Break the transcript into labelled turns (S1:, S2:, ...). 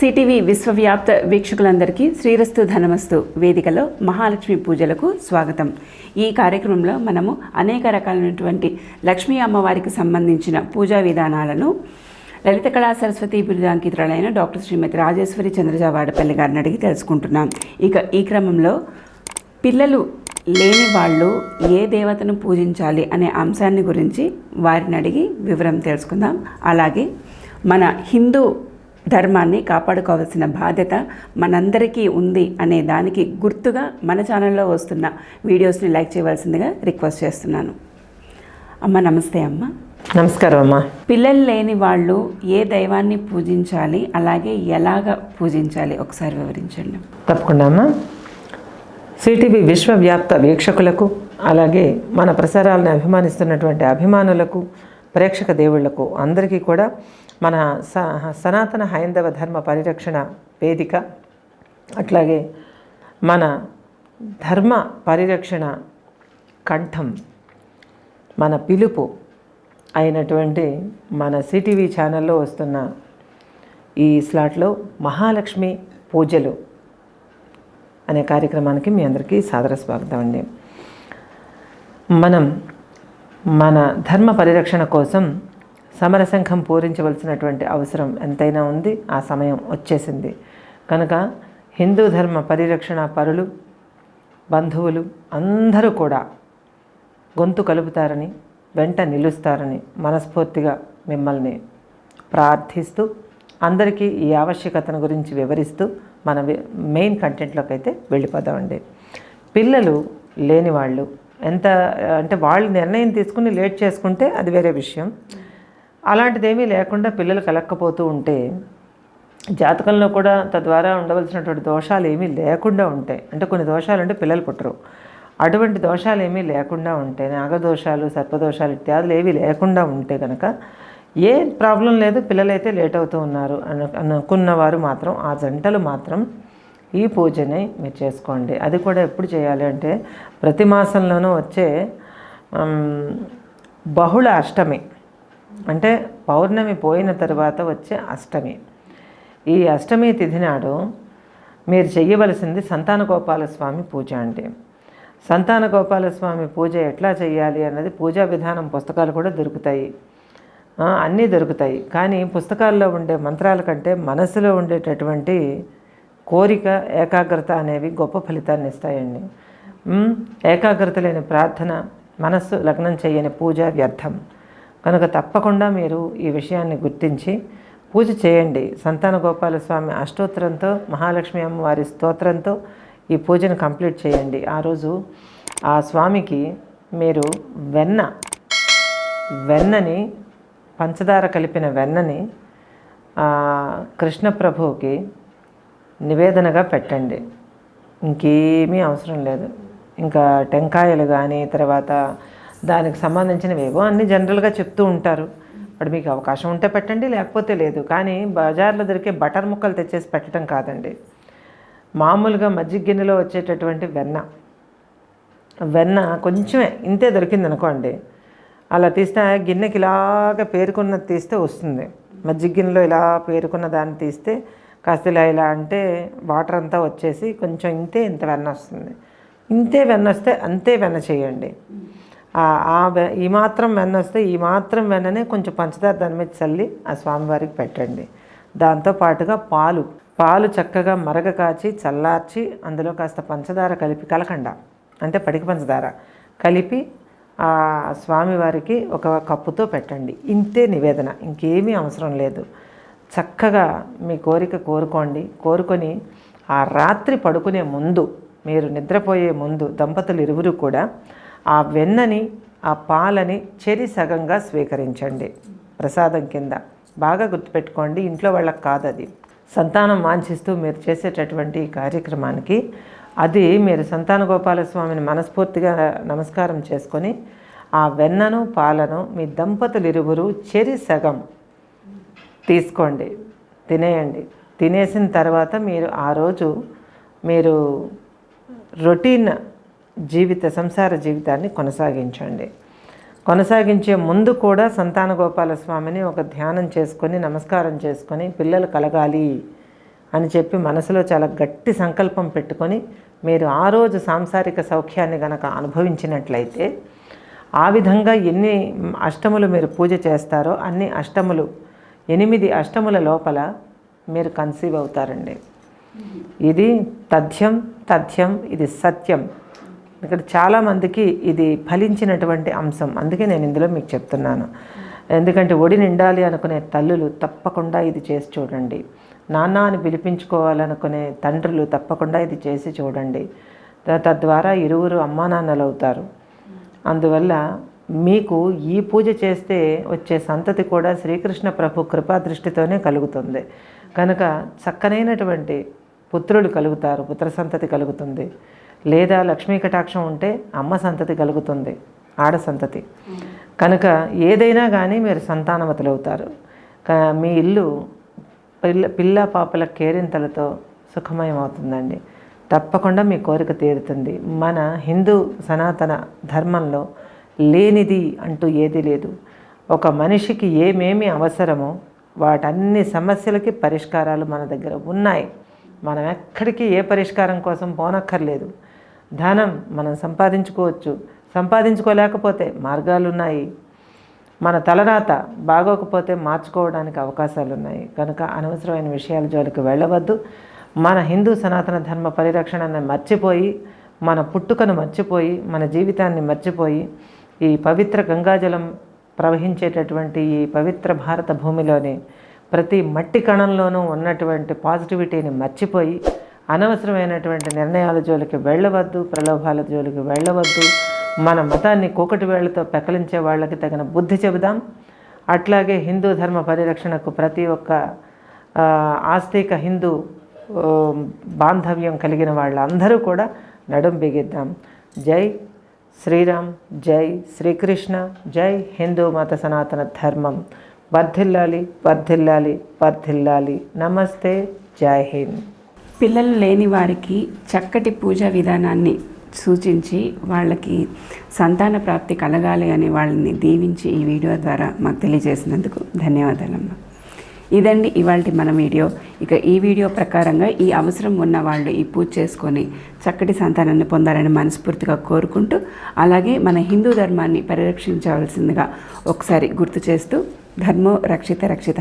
S1: CTV విశ్వవ్యాప్త వీక్షకులందరికీ శ్రీరస్తు ధనమస్తు వేదికలో మహాలక్ష్మి పూజలకు స్వాగతం. ఈ కార్యక్రమంలో మనము అనేక రకాలైనటువంటి లక్ష్మీ అమ్మవారికి సంబంధించిన పూజా విధానాలను లలిత కళా సరస్వతి బిరుదాంకితురాలైన డాక్టర్ శ్రీమతి రాజేశ్వరి చంద్రజావాడపల్లి గారిని అడిగి తెలుసుకుంటున్నాం. ఇక ఈ క్రమంలో పిల్లలు లేని వాళ్ళు ఏ దేవతను పూజించాలి అనే అంశాన్ని గురించి వారిని అడిగి వివరం తెలుసుకుందాం. అలాగే మన హిందూ ధర్మాన్ని కాపాడుకోవాల్సిన బాధ్యత మనందరికీ ఉంది అనే దానికి గుర్తుగా మన ఛానల్లో వస్తున్న వీడియోస్ని లైక్ చేయవలసిందిగా రిక్వెస్ట్ చేస్తున్నాను. అమ్మ నమస్తే అమ్మ.
S2: నమస్కారం అమ్మా.
S1: పిల్లలు లేని వాళ్ళు ఏ దైవాన్ని పూజించాలి అలాగే ఎలాగ పూజించాలి? ఒకసారి వివరించండి.
S2: తప్పకుండా అమ్మా. సిటీవీ విశ్వవ్యాప్త వీక్షకులకు అలాగే మన ప్రసారాలను అభిమానిస్తున్నటువంటి అభిమానులకు ప్రేక్షక దేవుళ్ళకు అందరికీ కూడా మన స సనాతన హైందవ ధర్మ పరిరక్షణ వేదిక అట్లాగే మన ధర్మ పరిరక్షణ కంఠం మన పిలుపు అయినటువంటి మన సిటీవీ ఛానల్లో వస్తున్న ఈ స్లాట్లో మహాలక్ష్మి పూజలు అనే కార్యక్రమానికి మీ అందరికీ సాదర స్వాగతం అండి. మనం మన ధర్మ పరిరక్షణ కోసం సమరశంఖం పూరించవలసినటువంటి అవసరం ఎంతైనా ఉంది. ఆ సమయం వచ్చేసింది. కనుక హిందూ ధర్మ పరిరక్షణ పరులు బంధువులు అందరూ కూడా గొంతు కలుపుతారని వెంట నిలుస్తారని మనస్ఫూర్తిగా మిమ్మల్ని ప్రార్థిస్తూ అందరికీ ఈ ఆవశ్యకతను గురించి వివరిస్తూ మన మెయిన్ కంటెంట్లోకి అయితే వెళ్ళిపోదామండి. పిల్లలు లేని వాళ్ళు ఎంత అంటే వాళ్ళు నిర్ణయం తీసుకుని లేట్ చేసుకుంటే అది వేరే విషయం. అలాంటిదేమీ లేకుండా పిల్లలు కలక్కపోతూ ఉంటే జాతకంలో కూడా తద్వారా ఉండవలసినటువంటి దోషాలు ఏమీ లేకుండా ఉంటాయి. అంటే కొన్ని దోషాలు అంటే పిల్లలు పుట్టరు. అటువంటి దోషాలు ఏమీ లేకుండా ఉంటే నాగదోషాలు సర్పదోషాలు ఇత్యాదులు ఏవి లేకుండా ఉంటే కనుక ఏ ప్రాబ్లం లేదు పిల్లలైతే లేట్ అవుతూ ఉన్నారు అను అనుకున్నవారు మాత్రం ఆ జంటలు మాత్రం ఈ పూజని మీరు చేసుకోండి. అది కూడా ఎప్పుడు చేయాలి అంటే ప్రతి మాసంలోనూ వచ్చే బహుళ అష్టమి. అంటే పౌర్ణమి పోయిన తర్వాత వచ్చే అష్టమి. ఈ అష్టమి తిథి నాడు మీరు చెయ్యవలసింది సంతాన గోపాల స్వామి పూజ అంటే సంతాన గోపాల స్వామి పూజ ఎట్లా చేయాలి అన్నది పూజా విధానం పుస్తకాలు కూడా దొరుకుతాయి. అన్నీ దొరుకుతాయి. కానీ పుస్తకాల్లో ఉండే మంత్రాల కంటే మనసులో ఉండేటటువంటి కోరిక ఏకాగ్రత అనేవి గొప్ప ఫలితాన్ని ఇస్తాయండి. ఏకాగ్రత లేని ప్రార్థన మనస్సు లగ్నం చేయని పూజ వ్యర్థం. కనుక తప్పకుండా మీరు ఈ విషయాన్ని గుర్తించి పూజ చేయండి. సంతాన గోపాల స్వామి అష్టోత్తరంతో మహాలక్ష్మి అమ్మవారి స్తోత్రంతో ఈ పూజను కంప్లీట్ చేయండి. ఆ రోజు ఆ స్వామికి మీరు వెన్న వెన్నని పంచదార కలిపిన వెన్నని కృష్ణ ప్రభువుకి నివేదనగా పెట్టండి. ఇంకేమీ అవసరం లేదు. ఇంకా టెంకాయలు కానీ తర్వాత దానికి సంబంధించినవేవో అన్నీ జనరల్గా చెప్తూ ఉంటారు. ఇప్పుడు మీకు అవకాశం ఉంటే పెట్టండి లేకపోతే లేదు. కానీ బజార్లో దొరికే బటర్ ముక్కలు తెచ్చేసి పెట్టడం కాదండి. మామూలుగా మజ్జిగ గిన్నెలో వచ్చేటటువంటి వెన్న. వెన్న కొంచెమే ఇంతే దొరికింది అనుకోండి. అలా తీస్తే గిన్నెకి ఇలాగ పేరుకున్నది తీస్తే వస్తుంది. మజ్జిగ గిన్నెలో ఇలా పేరుకున్న దాన్ని తీస్తే కాస్త ఇలా ఇలా అంటే వాటర్ అంతా వచ్చేసి కొంచెం ఇంతే ఇంత వెన్న వస్తుంది. ఇంతే వెన్న వస్తే అంతే వెన్న చేయండి. ఈ మాత్రం వెన్న వస్తే ఈ మాత్రం వెన్ననే కొంచెం పంచదార దాని మీద చల్లి ఆ స్వామివారికి పెట్టండి. దాంతో పాటుగా పాలు పాలు చక్కగా మరగ కాచి చల్లార్చి అందులో కాస్త పంచదార కలిపి కలకండ అంటే పడికి పంచదార కలిపి ఆ స్వామివారికి ఒక కప్పుతో పెట్టండి. ఇంతే నివేదన ఇంకేమీ అవసరం లేదు. చక్కగా మీ కోరిక కోరుకోండి. కోరుకొని ఆ రాత్రి పడుకునే ముందు మీరు నిద్రపోయే ముందు దంపతులు ఇరువురు కూడా ఆ వెన్నని ఆ పాలని చెరి సగంగా స్వీకరించండి. ప్రసాదం కింద. బాగా గుర్తుపెట్టుకోండి ఇంట్లో వాళ్ళకి కాదు అది సంతానం వాంఛిస్తూ మీరు చేసేటటువంటి ఈ కార్యక్రమానికి అది మీరు సంతాన గోపాల స్వామిని మనస్ఫూర్తిగా నమస్కారం చేసుకొని ఆ వెన్నను పాలను మీ దంపతులు ఇరువురు చెరి సగం తీసుకోండి. తినేయండి. తినేసిన తర్వాత మీరు ఆ రోజు మీరు రొటీన్ జీవిత సంసార జీవితాన్ని కొనసాగించండి. కొనసాగించే ముందు కూడా సంతాన గోపాల స్వామిని ఒక ధ్యానం చేసుకొని నమస్కారం చేసుకొని పిల్లలు కలగాలి అని చెప్పి మనసులో చాలా గట్టి సంకల్పం పెట్టుకొని మీరు ఆ రోజు సాంసారిక సౌఖ్యాన్ని గనక అనుభవించినట్లయితే ఆ విధంగా ఎన్ని అష్టములు మీరు పూజ చేస్తారో అన్ని అష్టములు ఎనిమిది అష్టముల లోపల మీరు కన్సీవ్ అవుతారండి. ఇది తథ్యం తథ్యం ఇది సత్యం. ఇక్కడ చాలామందికి ఇది ఫలించినటువంటి అంశం. అందుకే నేను ఇందులో మీకు చెప్తున్నాను. ఎందుకంటే ఒడి నిండాలి అనుకునే తల్లులు తప్పకుండా ఇది చేసి చూడండి. నాన్న అని పిలిపించుకోవాలనుకునే తండ్రులు తప్పకుండా ఇది చేసి చూడండి. తద్వారా ఇరువురు అమ్మా నాన్నలు అవుతారు. అందువల్ల మీకు ఈ పూజ చేస్తే వచ్చే సంతతి కూడా శ్రీకృష్ణ ప్రభు కృపా దృష్టితోనే కలుగుతుంది. కనుక చక్కనైనటువంటి పుత్రులు కలుగుతారు పుత్ర సంతతి కలుగుతుంది. లేదా లక్ష్మీ కటాక్షం ఉంటే అమ్మ సంతతి కలుగుతుంది ఆడ సంతతి. కనుక ఏదైనా కానీ మీరు సంతానవతులవుతారు. మీ ఇల్లు పిల్ల పిల్ల పాపల కేరింతలతో సుఖమయం అవుతుందండి తప్పకుండా మీ కోరిక తీరుతుంది. మన హిందూ సనాతన ధర్మంలో లేనిది అంటూ ఏది లేదు. ఒక మనిషికి ఏమేమి అవసరమో వాటన్ని సమస్యలకి పరిష్కారాలు మన దగ్గర ఉన్నాయి. మనం ఎక్కడికి ఏ పరిష్కారం కోసం పోనక్కర్లేదు. ధనం మనం సంపాదించుకోవచ్చు. సంపాదించుకోలేకపోతే మార్గాలు ఉన్నాయి మన తలరాత బాగోకపోతే మార్చుకోవడానికి అవకాశాలు ఉన్నాయి కనుక అనవసరమైన విషయాల జోలికి వెళ్ళవద్దు. మన హిందూ సనాతన ధర్మ పరిరక్షణను మర్చిపోయి మన పుట్టుకను మర్చిపోయి మన జీవితాన్ని మర్చిపోయి ఈ పవిత్ర గంగాజలం ప్రవహించేటటువంటి ఈ పవిత్ర భారత భూమిలోని ప్రతి మట్టి కణంలోనూ ఉన్నటువంటి పాజిటివిటీని మర్చిపోయి అనవసరమైనటువంటి నిర్ణయాల జోలికి వెళ్ళవద్దు ప్రలోభాల జోలికి వెళ్ళవద్దు. మన మతాన్ని కూకటి వేళ్ళతో పెకలించే వాళ్ళకి తగిన బుద్ధి చెబుదాం. అట్లాగే హిందూ ధర్మ పరిరక్షణకు ప్రతి ఒక్క ఆస్తిక హిందూ బాంధవ్యం కలిగిన వాళ్ళందరూ కూడా నడుం బిగిద్దాం. జై శ్రీరామ్ జై శ్రీకృష్ణ జై హిందూ మత సనాతన ధర్మం. వర్ధిల్లాలి వర్ధిల్లాలి వర్ధిల్లాలి. నమస్తే జై హింద్.
S1: పిల్లలు లేని వారికి చక్కటి పూజా విధానాన్ని సూచించి వాళ్ళకి సంతాన ప్రాప్తి కలగాలి అని వాళ్ళని దీవించి ఈ వీడియో ద్వారా మాకు తెలియజేసినందుకు ధన్యవాదాలమ్మా. ఇదండి ఇవాళ మన వీడియో. ఇక ఈ వీడియో ప్రకారంగా ఈ అవసరం ఉన్న వాళ్ళు ఈ పూజ చేసుకొని చక్కటి సంతానాన్ని పొందాలని మనస్ఫూర్తిగా కోరుకుంటూ అలాగే మన హిందూ ధర్మాన్ని పరిరక్షించవలసిందిగా ఒకసారి గుర్తు చేస్తూ ధర్మో రక్షిత రక్షిత.